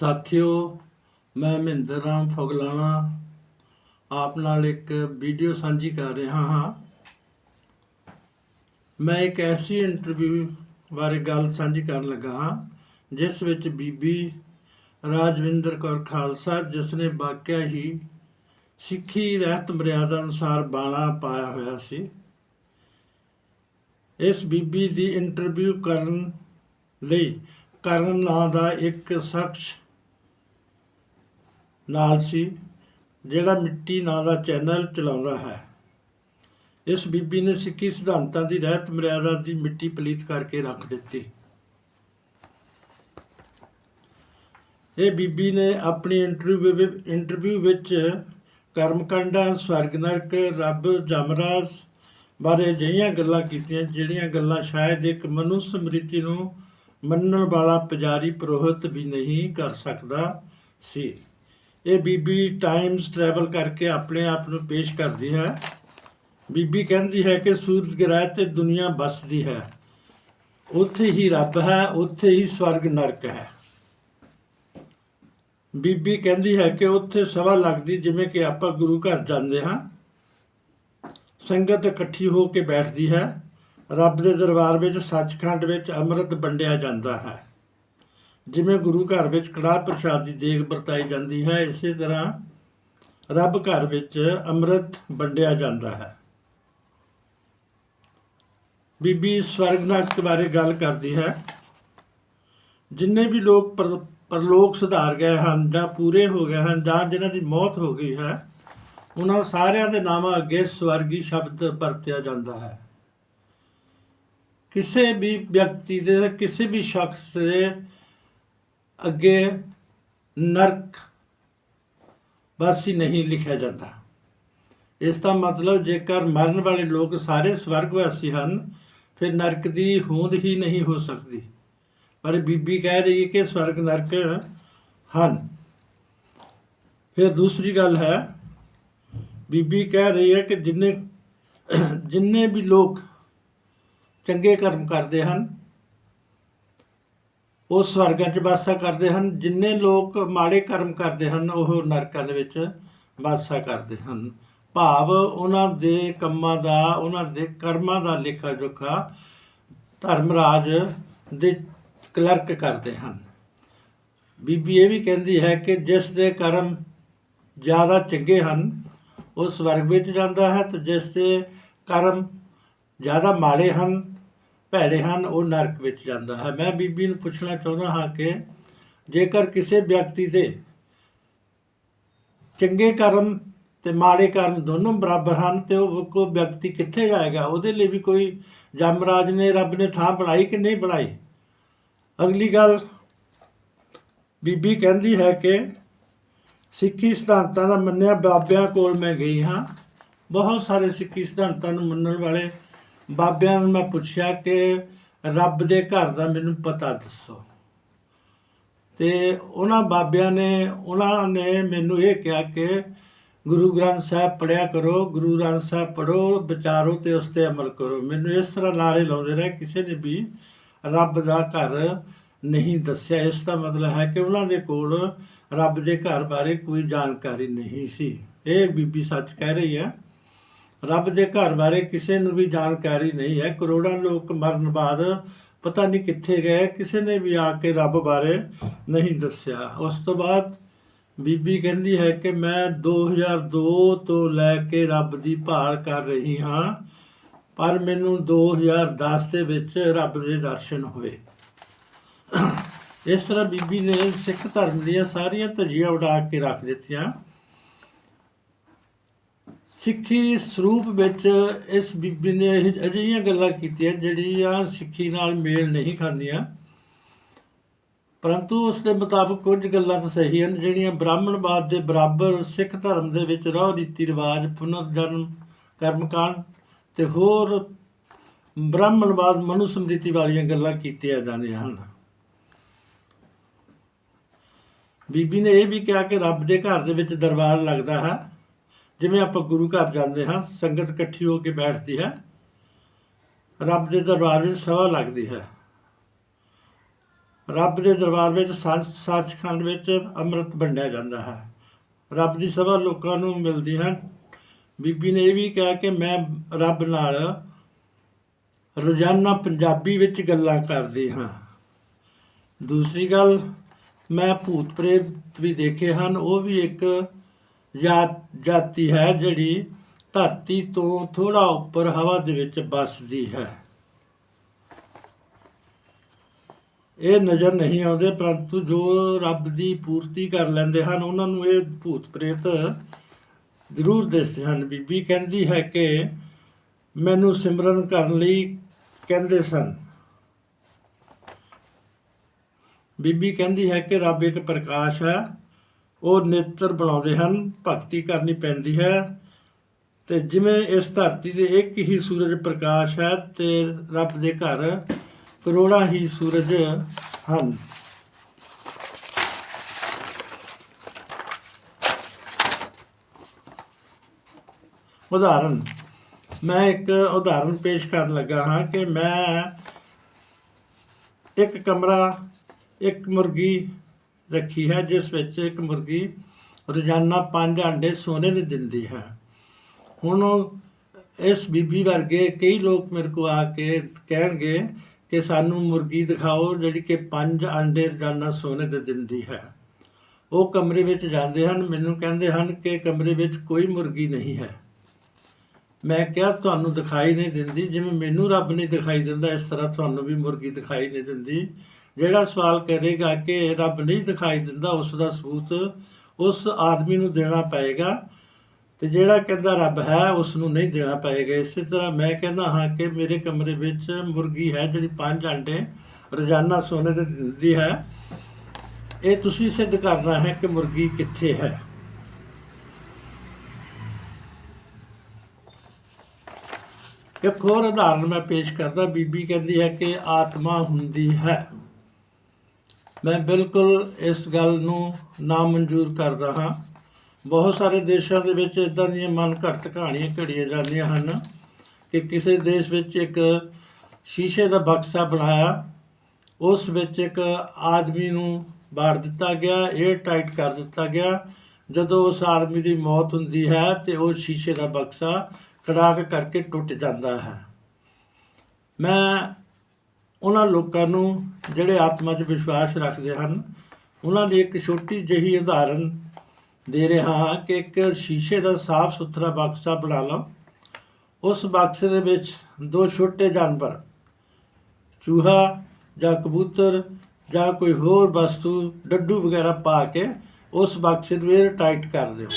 ਸਾਥੀਓ, ਮੈਂ ਮਹਿੰਦਰ ਰਾਮ ਫਗਲਾਣਾ ਆਪ ਨਾਲ ਇੱਕ ਵੀਡੀਓ ਸਾਂਝੀ ਕਰ ਰਿਹਾ ਹਾਂ। ਮੈਂ ਇੱਕ ਐਸੀ ਇੰਟਰਵਿਊ ਬਾਰੇ ਗੱਲ ਸਾਂਝੀ ਕਰਨ ਲੱਗਾ ਹਾਂ, ਜਿਸ ਵਿੱਚ ਬੀਬੀ ਰਾਜਵਿੰਦਰ ਕੌਰ ਖਾਲਸਾ, ਜਿਸ ਨੇ ਵਾਕਿਆ ਹੀ ਸਿੱਖੀ ਰਹਿਤ ਮਰਿਆਦਾ ਅਨੁਸਾਰ ਬਾਣਾ ਪਾਇਆ ਹੋਇਆ ਸੀ। ਇਸ ਬੀਬੀ ਦੀ ਇੰਟਰਵਿਊ ਕਰਨ ਲਈ ਕਰਨ ਨਾਂ ਦਾ ਇੱਕ ਸ਼ਖਸ ਨਾਲ ਸੀ, ਜਿਹੜਾ ਮਿੱਟੀ ਨਾਂ ਦਾ ਚੈਨਲ ਚਲਾਉਂਦਾ ਹੈ। ਇਸ ਬੀਬੀ ਨੇ ਸਿੱਖੀ ਸਿਧਾਂਤਾਂ ਦੀ ਰਹਿਤ ਮਰਿਆਦਾ ਦੀ ਮਿੱਟੀ ਪਲੀਤ ਕਰਕੇ ਰੱਖ ਦਿੱਤੀ। ਇਹ ਬੀਬੀ ਨੇ ਆਪਣੀ ਇੰਟਰਵਿਊ ਇੰਟਰਵਿਊ ਵਿੱਚ ਕਰਮਕਾਂਡਾਂ ਸਵਰਗ ਨਰਕ ਰੱਬ, ਜਮਰਾਜ ਬਾਰੇ ਅਜਿਹੀਆਂ ਗੱਲਾਂ ਕੀਤੀਆਂ, ਜਿਹੜੀਆਂ ਗੱਲਾਂ ਸ਼ਾਇਦ ਇੱਕ ਮਨੁ ਸਮ੍ਰਿਤੀ ਨੂੰ ਮੰਨਣ ਵਾਲਾ ਪੁਜਾਰੀ ਪ੍ਰੋਹਿਤ ਵੀ ਨਹੀਂ ਕਰ ਸਕਦਾ ਸੀ। ਇਹ ਬੀਬੀ ਟਾਈਮਸ ਟਰੈਵਲ ਕਰਕੇ ਆਪਣੇ ਆਪ ਨੂੰ ਪੇਸ਼ ਕਰਦੀ ਹੈ। ਬੀਬੀ ਕਹਿੰਦੀ ਹੈ ਕਿ ਸੂਰਜ ਗ੍ਰਹਿ ਤੇ ਦੁਨੀਆ ਵੱਸਦੀ ਹੈ। ਉੱਥੇ ਹੀ ਰੱਬ ਹੈ, ਉੱਥੇ ਹੀ ਸਵਰਗ ਨਰਕ ਹੈ। ਬੀਬੀ ਕਹਿੰਦੀ ਹੈ ਕਿ ਉੱਥੇ ਸਭਾ ਲੱਗਦੀ ਜਿਵੇਂ ਕਿ ਆਪਾਂ ਗੁਰੂ ਘਰ ਜਾਂਦੇ ਹਾਂ। ਸੰਗਤ ਇਕੱਠੀ ਹੋ ਕੇ ਬੈਠਦੀ ਹੈ। ਰੱਬ ਦੇ ਦਰਬਾਰ ਵਿੱਚ ਸੱਚਖੰਡ ਵਿੱਚ ਅੰਮ੍ਰਿਤ ਵੰਡਿਆ ਜਾਂਦਾ ਹੈ। ਜਿਵੇਂ ਗੁਰੂ ਘਰ ਵਿੱਚ ਕੜਾਹ ਪ੍ਰਸ਼ਾਦ ਦੀ ਦੇਗ ਵਰਤਾਈ ਜਾਂਦੀ ਹੈ, ਇਸੇ ਤਰ੍ਹਾਂ ਰੱਬ ਘਰ ਵਿੱਚ ਅੰਮ੍ਰਿਤ ਵੰਡਿਆ ਜਾਂਦਾ ਹੈ। ਬੀਬੀ ਸਵਰਗ ਨਰਕ ਬਾਰੇ ਗੱਲ ਕਰਦੀ ਹੈ। ਜਿੰਨੇ ਵੀ ਲੋਕ ਪਰ- ਪਰਲੋਕ ਸੁਧਾਰ ਗਏ ਹਨ ਜਾਂ ਪੂਰੇ ਹੋ ਗਏ ਹਨ ਜਾਂ ਜਿਨ੍ਹਾਂ ਦੀ ਮੌਤ ਹੋ ਗਈ ਹੈ, ਉਹਨਾਂ ਸਾਰਿਆਂ ਦੇ ਨਾਮਾਂ ਅੱਗੇ ਸਵਰਗੀ ਸ਼ਬਦ ਵਰਤਿਆ ਜਾਂਦਾ ਹੈ। ਕਿਸੇ ਵੀ ਵਿਅਕਤੀ ਦੇ, ਕਿਸੇ ਵੀ ਸ਼ਖਸ ਦੇ ਅੱਗੇ ਨਰਕ ਵਾਸੀ ਨਹੀਂ ਲਿਖਿਆ ਜਾਂਦਾ। ਇਸ ਦਾ ਮਤਲਬ ਜੇਕਰ ਮਰਨ ਵਾਲੇ ਲੋਕ ਸਾਰੇ ਸਵਰਗ ਵਾਸੀ ਹਨ, ਫਿਰ ਨਰਕ ਦੀ ਹੋਂਦ ਹੀ ਨਹੀਂ ਹੋ ਸਕਦੀ। ਪਰ ਬੀਬੀ ਕਹਿ ਰਹੀ ਹੈ ਕਿ ਸਵਰਗ ਨਰਕ ਹਨ। ਫਿਰ ਦੂਸਰੀ ਗੱਲ ਹੈ, ਬੀਬੀ ਕਹਿ ਰਹੀ ਹੈ ਕਿ ਜਿੰਨੇ ਜਿੰਨੇ ਵੀ ਲੋਕ ਚੰਗੇ ਕਰਮ ਕਰਦੇ ਹਨ ਉਹ ਸਵਰਗਾਂ 'ਚ ਵਾਸਾ ਕਰਦੇ ਹਨ, ਜਿੰਨੇ ਲੋਕ ਮਾੜੇ ਕਰਮ ਕਰਦੇ ਹਨ, ਉਹ ਨਰਕਾਂ ਦੇ ਵਿੱਚ ਵਾਸਾ ਕਰਦੇ ਹਨ। ਭਾਵ ਉਹਨਾਂ ਦੇ ਕੰਮਾਂ ਦਾ, ਉਹਨਾਂ ਦੇ ਕਰਮਾਂ ਦਾ ਲੇਖਾ ਜੋਖਾ ਧਰਮਰਾਜ ਦੇ ਕਲਰਕ ਕਰਦੇ ਹਨ। ਬੀਬੀ ਇਹ ਵੀ ਕਹਿੰਦੀ ਹੈ ਕਿ ਜਿਸ ਦੇ ਕਰਮ ਜ਼ਿਆਦਾ ਚੰਗੇ ਹਨ, ਉਹ ਸਵਰਗ ਵਿੱਚ ਜਾਂਦਾ ਹੈ ਤੇ ਜਿਸ ਦੇ ਕਰਮ ਜ਼ਿਆਦਾ ਮਾੜੇ ਹਨ ਭੈੜੇ ਹਨ, ਉਹ ਨਰਕ ਵਿੱਚ ਜਾਂਦਾ ਹੈ। ਮੈਂ ਬੀਬੀ ਨੂੰ ਪੁੱਛਣਾ ਚਾਹੁੰਦਾ ਹਾਂ ਕਿ ਜੇਕਰ ਕਿਸੇ ਵਿਅਕਤੀ ਦੇ ਚੰਗੇ ਕਰਮ ਤੇ ਮਾੜੇ ਕਰਮ ਦੋਨੋਂ ਬਰਾਬਰ ਹਨ, ਤੇ ਉਹ ਕੋ ਵਿਅਕਤੀ ਕਿੱਥੇ ਜਾਏਗਾ? ਉਹਦੇ ਲਈ ਵੀ ਕੋਈ ਜਮਰਾਜ ਨੇ, ਰੱਬ ਨੇ ਥਾਂ ਬਣਾਈ ਕਿ ਨਹੀਂ ਬਣਾਈ? ਅਗਲੀ ਗੱਲ, ਬੀਬੀ ਕਹਿੰਦੀ ਹੈ ਕਿ ਸਿੱਖੀ ਸਿਧਾਂਤਾਂ ਦਾ ਮੰਨਿਆ ਬਾਬਿਆਂ ਕੋਲ ਮੈਂ ਗਈ ਹਾਂ। ਬਹੁਤ ਸਾਰੇ ਸਿੱਖੀ ਸਿਧਾਂਤਾਂ ਨੂੰ ਮੰਨਣ ਵਾਲੇ ਬਾਬਿਆਂ ਨੂੰ ਮੈਂ ਪੁੱਛਿਆ ਕਿ ਰੱਬ ਦੇ ਘਰ ਦਾ ਮੈਨੂੰ ਪਤਾ ਦੱਸੋ। ਤੇ ਉਹਨਾਂ ਬਾਬਿਆਂ ਨੇ, ਉਹਨਾਂ ਨੇ ਮੈਨੂੰ ਇਹ ਕਿਹਾ ਕਿ ਗੁਰੂ ਗ੍ਰੰਥ ਸਾਹਿਬ ਪੜਿਆ ਕਰੋ, ਗੁਰੂ ਗ੍ਰੰਥ ਸਾਹਿਬ ਪੜੋ ਵਿਚਾਰੋ ਤੇ ਉਸ ਤੇ ਅਮਲ ਕਰੋ। ਮੈਨੂੰ ਇਸ ਤਰ੍ਹਾਂ ਨਾਰੇ ਲਾਉਂਦੇ ਰਹੇ, ਕਿਸੇ ਨੇ ਵੀ ਰੱਬ ਦਾ ਘਰ ਨਹੀਂ ਦੱਸਿਆ। ਇਸ ਦਾ ਮਤਲਬ ਹੈ ਕਿ ਉਹਨਾਂ ਦੇ ਕੋਲ ਰੱਬ ਦੇ ਘਰ ਬਾਰੇ ਕੋਈ ਜਾਣਕਾਰੀ ਨਹੀਂ ਸੀ। ਇਹ ਬੀਬੀ ਸੱਚ ਕਹਿ ਰਹੀ ਹੈ। ਰੱਬ ਦੇ ਘਰ ਬਾਰੇ ਕਿਸੇ ਨੂੰ ਵੀ ਜਾਣਕਾਰੀ ਨਹੀਂ ਹੈ। ਕਰੋੜਾਂ ਲੋਕ ਮਰਨ ਬਾਅਦ ਪਤਾ ਨਹੀਂ ਕਿੱਥੇ ਗਏ। ਕਿਸੇ ਨੇ ਵੀ ਆ ਕੇ ਰੱਬ ਬਾਰੇ ਨਹੀਂ ਦੱਸਿਆ। ਉਸ ਤੋਂ ਬਾਅਦ ਬੀਬੀ ਕਹਿੰਦੀ ਹੈ ਕਿ ਮੈਂ 2002 ਤੋਂ ਲੈ ਕੇ ਰੱਬ ਦੀ ਭਾਲ ਕਰ ਰਹੀ ਹਾਂ, ਪਰ ਮੈਨੂੰ 2010 ਦੇ ਵਿੱਚ ਰੱਬ ਦੇ ਦਰਸ਼ਨ ਹੋਏ। ਇਸ ਤਰ੍ਹਾਂ ਬੀਬੀ ਨੇ ਸਿੱਖ ਧਰਮ ਦੀਆਂ ਸਾਰੀਆਂ ਧੱਜੀਆਂ ਉਡਾ ਕੇ ਰੱਖ ਦਿੱਤੀਆਂ। ਸਿੱਖੀ ਸਰੂਪ ਵਿੱਚ ਇਸ ਬੀਬੀ ਨੇ ਇਹ ਅਜਿਹੀਆਂ ਗੱਲਾਂ ਕੀਤੀਆਂ ਜਿਹੜੀਆਂ ਸਿੱਖੀ ਨਾਲ ਮੇਲ ਨਹੀਂ ਖਾਂਦੀਆਂ। ਪਰੰਤੂ ਉਸ ਦੇ ਮੁਤਾਬਕ ਕੁਝ ਗੱਲਾਂ ਤਾਂ ਸਹੀ ਹਨ, ਜਿਹੜੀਆਂ ਬ੍ਰਾਹਮਣਵਾਦ ਦੇ ਬਰਾਬਰ ਸਿੱਖ ਧਰਮ ਦੇ ਵਿੱਚ ਰਹੁ ਰੀਤੀ ਰਿਵਾਜ, ਪੁਨਰ ਜਨਮ, ਕਰਮਕਾਂਡ ਤੇ ਹੋਰ ਬ੍ਰਾਹਮਣਵਾਦ ਮਨੁ ਸਮ੍ਰਿਤੀ ਵਾਲੀਆਂ ਗੱਲਾਂ ਕੀਤੀਆਂ ਜਾਂਦੀਆਂ ਹਨ। ਬੀਬੀ ਨੇ ਇਹ ਵੀ ਕਿਹਾ ਕਿ ਰੱਬ ਦੇ ਘਰ ਦੇ ਵਿੱਚ ਦਰਬਾਰ ਲੱਗਦਾ ਹੈ। ਜਿਵੇਂ ਆਪਾਂ ਗੁਰੂ ਘਰ ਜਾਂਦੇ ਹਾਂ, ਸੰਗਤ ਇਕੱਠੀ ਹੋ ਕੇ ਬੈਠਦੀ ਹੈ, ਰੱਬ ਦੇ ਦਰਬਾਰ ਵਿੱਚ ਸਭਾ ਲੱਗਦੀ ਹੈ। ਰੱਬ ਦੇ ਦਰਬਾਰ ਵਿੱਚ ਸੱਚਖੰਡ ਵਿੱਚ ਅੰਮ੍ਰਿਤ ਵੰਡਿਆ ਜਾਂਦਾ ਹੈ। ਰੱਬ ਦੀ ਸਭਾ ਲੋਕਾਂ ਨੂੰ ਮਿਲਦੀ ਹੈ। ਬੀਬੀ ਨੇ ਇਹ ਵੀ ਕਿਹਾ ਕਿ ਮੈਂ ਰੱਬ ਨਾਲ ਰੋਜ਼ਾਨਾ ਪੰਜਾਬੀ ਵਿੱਚ ਗੱਲਾਂ ਕਰਦੀ ਹਾਂ। ਦੂਸਰੀ ਗੱਲ, ਮੈਂ ਭੂਤ ਪ੍ਰੇਤ ਵੀ ਦੇਖੇ ਹਨ। ਉਹ ਵੀ ਇੱਕ ਜਾਤੀ ਹੈ ਜਿਹੜੀ ਧਰਤੀ ਤੋਂ ਥੋੜਾ ਉੱਪਰ ਹਵਾ ਦੇ ਵਿੱਚ ਵੱਸਦੀ ਹੈ। ਇਹ ਨਜ਼ਰ ਨਹੀਂ ਆਉਂਦੇ, ਪਰੰਤੂ ਜੋ ਰੱਬ ਦੀ ਪੂਰਤੀ ਕਰ ਲੈਂਦੇ ਹਨ, ਉਹਨਾਂ ਨੂੰ ਇਹ ਭੂਤ ਪ੍ਰੇਤ ਜ਼ਰੂਰ ਦਿਸਦੇ ਹਨ। ਬੀਬੀ ਕਹਿੰਦੀ ਹੈ ਕਿ ਮੈਨੂੰ ਸਿਮਰਨ ਕਰਨ ਲਈ ਕਹਿੰਦੇ ਸਨ। ਬੀਬੀ ਕਹਿੰਦੀ ਹੈ ਕਿ ਰੱਬ ਇੱਕ ਪ੍ਰਕਾਸ਼ ਹੈ। ਉਹ ਨੇਤਰ ਬਣਾਉਂਦੇ ਹਨ, ਭਗਤੀ ਕਰਨੀ ਪੈਂਦੀ ਹੈ। ਤੇ ਜਿਵੇਂ ਇਸ ਧਰਤੀ ਦੇ ਇੱਕ ਹੀ ਸੂਰਜ ਪ੍ਰਕਾਸ਼ ਹੈ ਤੇ ਰੱਬ ਦੇ ਘਰ ਕਰੋੜਾਂ ਹੀ ਸੂਰਜ ਹਨ। ਉਦਾਹਰਨ, ਮੈਂ ਇੱਕ ਉਦਾਹਰਨ ਪੇਸ਼ ਕਰਨ ਲੱਗਾ ਹਾਂ ਕਿ ਮੈਂ ਇੱਕ ਕਮਰਾ, ਇੱਕ ਮੁਰਗੀ ਰੱਖੀ ਹੈ, ਜਿਸ ਵਿੱਚ ਇੱਕ ਮੁਰਗੀ ਰੋਜ਼ਾਨਾ ਪੰਜ ਅੰਡੇ ਸੋਨੇ ਦੇ ਦਿੰਦੀ ਹੈ। ਹੁਣ ਇਸ ਬੀਬੀ ਵਰਗੇ ਕਈ ਲੋਕ ਮੇਰੇ ਕੋ ਆ ਕੇ ਕਹਿਣਗੇ ਕਿ ਸਾਨੂੰ ਮੁਰਗੀ ਦਿਖਾਓ ਜਿਹੜੀ ਕਿ ਪੰਜ ਅੰਡੇ ਰੋਜ਼ਾਨਾ ਸੋਨੇ ਦੇ ਦਿੰਦੀ ਹੈ। ਉਹ ਕਮਰੇ ਵਿੱਚ ਜਾਂਦੇ ਹਨ, ਮੈਨੂੰ ਕਹਿੰਦੇ ਹਨ ਕਿ ਕਮਰੇ ਵਿੱਚ ਕੋਈ ਮੁਰਗੀ ਨਹੀਂ ਹੈ। ਮੈਂ ਕਿਹਾ, ਤੁਹਾਨੂੰ ਦਿਖਾਈ ਨਹੀਂ ਦਿੰਦੀ, ਜਿਵੇਂ ਮੈਨੂੰ ਰੱਬ ਨਹੀਂ ਦਿਖਾਈ ਦਿੰਦਾ, ਇਸ ਤਰ੍ਹਾਂ ਤੁਹਾਨੂੰ ਵੀ ਮੁਰਗੀ ਦਿਖਾਈ ਨਹੀਂ ਦਿੰਦੀ। ਜਿਹੜਾ ਸਵਾਲ ਕਰੇਗਾ ਕਿ ਰੱਬ ਨਹੀਂ ਦਿਖਾਈ ਦਿੰਦਾ ਉਸ ਦਾ ਸਬੂਤ, ਉਸ ਆਦਮੀ ਨੂੰ ਦੇਣਾ ਪਏਗਾ ਤੇ ਜਿਹੜਾ ਕਹਿੰਦਾ ਰੱਬ ਹੈ, ਉਸ ਨੂੰ ਨਹੀਂ ਦੇਣਾ ਪਏਗਾ। ਇਸੇ ਤਰ੍ਹਾਂ ਮੈਂ ਕਹਿੰਦਾ ਹਾਂ ਕਿ ਮੇਰੇ ਕਮਰੇ ਵਿੱਚ ਮੁਰਗੀ ਹੈ, ਜਿਹੜੀ ਪੰਜ ਅੰਡੇ ਰੋਜ਼ਾਨਾ ਸੋਨੇ ਦੇ ਦਿੰਦੀ ਹੈ। ਇਹ ਤੁਸੀਂ ਸਿੱਧ ਕਰਨਾ ਹੈ ਕਿ ਮੁਰਗੀ ਕਿੱਥੇ ਹੈ। ਇੱਕ ਹੋਰ ਉਦਾਹਰਨ ਮੈਂ ਪੇਸ਼ ਕਰਦਾ। ਬੀਬੀ ਕਹਿੰਦੀ ਹੈ ਕਿ ਆਤਮਾ ਹੁੰਦੀ ਹੈ। ਮੈਂ ਬਿਲਕੁਲ ਇਸ ਗੱਲ ਨੂੰ ਨਾਮਨਜ਼ੂਰ ਕਰਦਾ ਹਾਂ। ਬਹੁਤ ਸਾਰੇ ਦੇਸ਼ਾਂ ਦੇ ਵਿੱਚ ਇਦਾਂ ਦੀਆਂ ਮਨ ਘੜਤ ਕਹਾਣੀਆਂ ਘੜੀਆਂ ਜਾਂਦੀਆਂ ਹਨ ਕਿ ਕਿਸੇ ਦੇਸ਼ ਵਿੱਚ ਇੱਕ ਸ਼ੀਸ਼ੇ ਦਾ ਬਕਸਾ ਬਣਾਇਆ, ਉਸ ਵਿੱਚ ਇੱਕ ਆਦਮੀ ਨੂੰ ਬਾੜ ਦਿੱਤਾ ਗਿਆ 에ਅਰ ਟਾਈਟ ਕਰ ਦਿੱਤਾ ਗਿਆ। ਜਦੋਂ ਉਸ ਆਦਮੀ ਦੀ ਮੌਤ ਹੁੰਦੀ ਹੈ ਤੇ ਉਹ ਸ਼ੀਸ਼ੇ ਦਾ ਬਕਸਾ ਕੜਾਕ ਕਰਕੇ ਟੁੱਟ ਜਾਂਦਾ ਹੈ। ਮੈਂ ਉਹਨਾਂ ਲੋਕਾਂ ਨੂੰ ਜਿਹੜੇ ਆਤਮਾ 'ਚ ਵਿਸ਼ਵਾਸ ਰੱਖਦੇ ਹਨ, ਉਹਨਾਂ ਦੀ ਇੱਕ ਛੋਟੀ ਜਿਹੀ ਉਦਾਹਰਨ ਦੇ ਰਿਹਾ ਹਾਂ ਕਿ ਇੱਕ ਸ਼ੀਸ਼ੇ ਦਾ ਸਾਫ਼ ਸੁਥਰਾ ਬਕਸਾ ਬਣਾ ਲਓ। ਉਸ ਬਕਸੇ ਦੇ ਵਿੱਚ ਦੋ ਛੋਟੇ ਜਾਨਵਰ, ਚੂਹਾ ਜਾਂ ਕਬੂਤਰ ਜਾਂ ਕੋਈ ਹੋਰ ਵਸਤੂ, ਡੱਡੂ ਵਗੈਰਾ ਪਾ ਕੇ ਉਸ ਬਕਸੇ ਨੂੰ 에ਅਰ ਟਾਈਟ ਕਰ ਦਿਓ।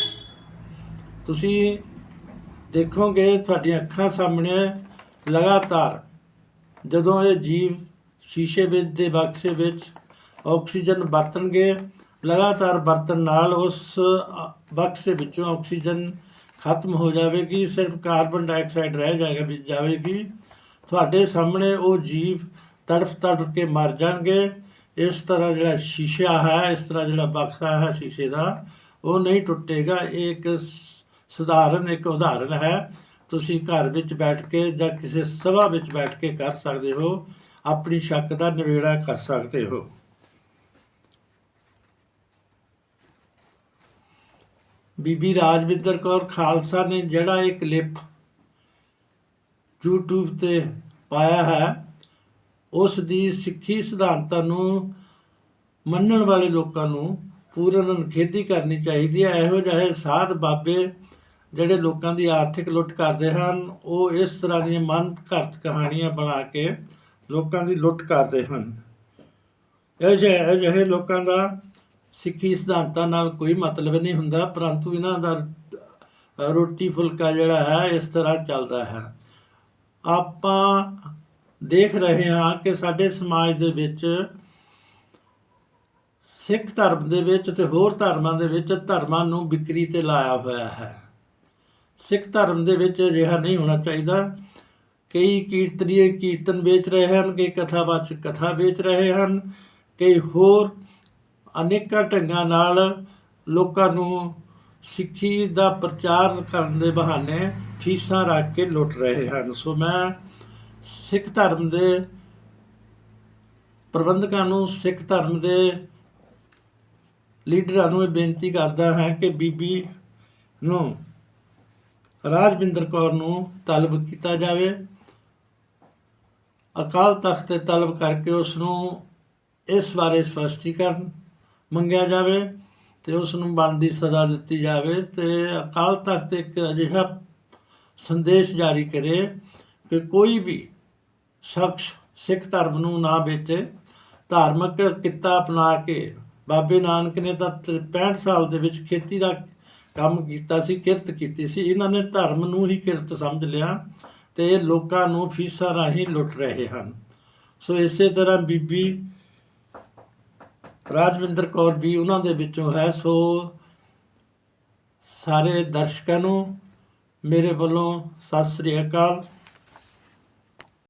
ਤੁਸੀਂ ਦੇਖੋਗੇ ਤੁਹਾਡੀਆਂ ਅੱਖਾਂ ਸਾਹਮਣੇ ਲਗਾਤਾਰ ਜਦੋਂ ਇਹ ਜੀਵ ਸ਼ੀਸ਼ੇ ਵਿੱਚ ਦੇ ਬਕਸੇ ਵਿੱਚ ਆਕਸੀਜਨ ਵਰਤਣਗੇ, ਲਗਾਤਾਰ ਵਰਤਣ ਨਾਲ ਉਸ ਬਕਸੇ ਵਿੱਚੋਂ ਆਕਸੀਜਨ ਖਤਮ ਹੋ ਜਾਵੇਗੀ, ਸਿਰਫ ਕਾਰਬਨ ਡਾਈਆਕਸਾਈਡ ਰਹਿ ਜਾਏਗਾ ਜਾਵੇਗੀ। ਤੁਹਾਡੇ ਸਾਹਮਣੇ ਉਹ ਜੀਵ ਤੜਫ ਤੜਫ ਕੇ ਮਰ ਜਾਣਗੇ। ਇਸ ਤਰ੍ਹਾਂ ਜਿਹੜਾ ਸ਼ੀਸ਼ਾ ਹੈ, ਇਸ ਤਰ੍ਹਾਂ ਜਿਹੜਾ ਬਕਸਾ ਹੈ ਸ਼ੀਸ਼ੇ ਦਾ, ਉਹ ਨਹੀਂ ਟੁੱਟੇਗਾ। ਇਹ ਇੱਕ ਸਧਾਰਨ, ਇੱਕ ਉਦਾਹਰਨ ਹੈ। ਤੁਸੀਂ ਘਰ ਵਿੱਚ ਬੈਠ ਕੇ ਜਾਂ ਕਿਸੇ ਸਭਾ ਵਿੱਚ ਬੈਠ ਕੇ ਕਰ ਸਕਦੇ ਹੋ, ਆਪਣੀ ਸ਼ੱਕ ਦਾ ਨਿਬੇੜਾ ਕਰ ਸਕਦੇ ਹੋ। ਬੀਬੀ ਰਾਜਵਿੰਦਰ ਕੌਰ ਖਾਲਸਾ ਨੇ ਜਿਹੜਾ ਇੱਕ ਕਲਿੱਪ YouTube ਤੇ ਪਾਇਆ ਹੈ, ਉਸ ਦੀ ਸਿੱਖੀ ਸਿਧਾਂਤਾਂ ਨੂੰ ਮੰਨਣ ਵਾਲੇ ਲੋਕਾਂ ਨੂੰ ਪੂਰਨ ਅਨਖੇਦੀ ਕਰਨੀ ਚਾਹੀਦੀ ਹੈ। ਇਹੋ ਜਿਹੇ ਸਾਧ ਬਾਬੇ ਜਿਹੜੇ ਲੋਕਾਂ ਦੀ ਆਰਥਿਕ ਲੁੱਟ ਕਰਦੇ ਹਨ, ਉਹ ਇਸ ਤਰ੍ਹਾਂ ਦੀਆਂ ਮਨ ਘੜਤ ਕਹਾਣੀਆਂ ਬਣਾ ਕੇ ਲੋਕਾਂ ਦੀ ਲੁੱਟ ਕਰਦੇ ਹਨ। ਅਜਿਹੇ ਅਜਿਹੇ ਲੋਕਾਂ ਦਾ ਸਿੱਖੀ ਸਿਧਾਂਤਾਂ ਨਾਲ ਕੋਈ ਮਤਲਬ ਨਹੀਂ ਹੁੰਦਾ, ਪਰੰਤੂ ਇਹਨਾਂ ਦਾ ਰੋਟੀ ਫੁਲਕਾ ਜਿਹੜਾ ਹੈ, ਇਸ ਤਰ੍ਹਾਂ ਚੱਲਦਾ ਹੈ। ਆਪਾਂ ਦੇਖ ਰਹੇ ਹਾਂ ਕਿ ਸਾਡੇ ਸਮਾਜ ਦੇ ਵਿੱਚ ਸਿੱਖ ਧਰਮ ਦੇ ਵਿੱਚ ਤੇ ਹੋਰ ਧਰਮਾਂ ਦੇ ਵਿੱਚ ਧਰਮਾਂ ਨੂੰ ਵਿਕਰੀ ਤੇ ਲਾਇਆ ਹੋਇਆ ਹੈ। ਸਿੱਖ ਧਰਮ ਦੇ ਵਿੱਚ ਅਜਿਹਾ ਨਹੀਂ ਹੋਣਾ ਚਾਹੀਦਾ। ਕਈ ਕੀਰਤਨੀਏ ਕੀਰਤਨ ਵੇਚ ਰਹੇ ਹਨ, ਕਈ ਕਥਾਵਾਚਕ ਕਥਾ ਵੇਚ ਰਹੇ ਹਨ, ਕਈ ਹੋਰ ਅਨੇਕਾਂ ਢੰਗਾਂ ਨਾਲ ਲੋਕਾਂ ਨੂੰ ਸਿੱਖੀ ਦਾ ਪ੍ਰਚਾਰ ਕਰਨ ਦੇ ਬਹਾਨੇ ਫੀਸਾਂ ਰੱਖ ਕੇ ਲੁੱਟ ਰਹੇ ਹਨ। ਸੋ ਮੈਂ ਸਿੱਖ ਧਰਮ ਦੇ ਪ੍ਰਬੰਧਕਾਂ ਨੂੰ, ਸਿੱਖ ਧਰਮ ਦੇ ਲੀਡਰਾਂ ਨੂੰ ਇਹ ਬੇਨਤੀ ਕਰਦਾ ਹਾਂ ਕਿ ਬੀਬੀ ਨੂੰ ਰਾਜਵਿੰਦਰ ਕੌਰ ਨੂੰ ਤਲਬ ਕੀਤਾ ਜਾਵੇ। ਅਕਾਲ ਤਖਤ ਤੇ ਤਲਬ ਕਰਕੇ ਉਸ ਨੂੰ ਇਸ ਬਾਰੇ ਸਪਸ਼ਟੀਕਰਨ ਮੰਗਿਆ ਜਾਵੇ ਤੇ ਉਸ ਨੂੰ ਬਣਦੀ ਸਜ਼ਾ ਦਿੱਤੀ ਜਾਵੇ ਤੇ ਅਕਾਲ ਤਖਤ ਇੱਕ ਅਜਿਹਾ ਸੰਦੇਸ਼ ਜਾਰੀ ਕਰੇ ਕਿ ਕੋਈ ਵੀ ਸ਼ਖਸ ਸਿੱਖ ਧਰਮ ਨੂੰ ਨਾ ਵੇਚੇ। ਧਾਰਮਿਕ ਕਿੱਤਾ ਅਪਣਾ ਕੇ ਬਾਬੇ ਨਾਨਕ ਨੇ ਤਾਂ 65 ਸਾਲ ਦੇ ਵਿੱਚ ਖੇਤੀ ਦਾ ਕੰਮ ਕੀਤਾ ਸੀ, ਕਿਰਤ ਕੀਤੀ ਸੀ, ਇਹਨਾਂ ਨੇ ਧਰਮ ਨੂੰ ਹੀ ਕਿਰਤ ਸਮਝ ਲਿਆ ਤੇ ਲੋਕਾਂ ਨੂੰ ਫੀਸਾਂ ਰਾਹੀਂ ਲੁੱਟ ਰਹੇ ਹਨ। ਸੋ ਇਸੇ ਤਰ੍ਹਾਂ ਬੀਬੀ ਰਾਜਵਿੰਦਰ ਕੌਰ ਵੀ ਉਹਨਾਂ ਦੇ ਵਿੱਚੋਂ ਹੈ। ਸੋ ਸਾਰੇ ਦਰਸ਼ਕਾਂ ਨੂੰ ਮੇਰੇ ਵੱਲੋਂ ਸਤਿ ਸ੍ਰੀ ਅਕਾਲ।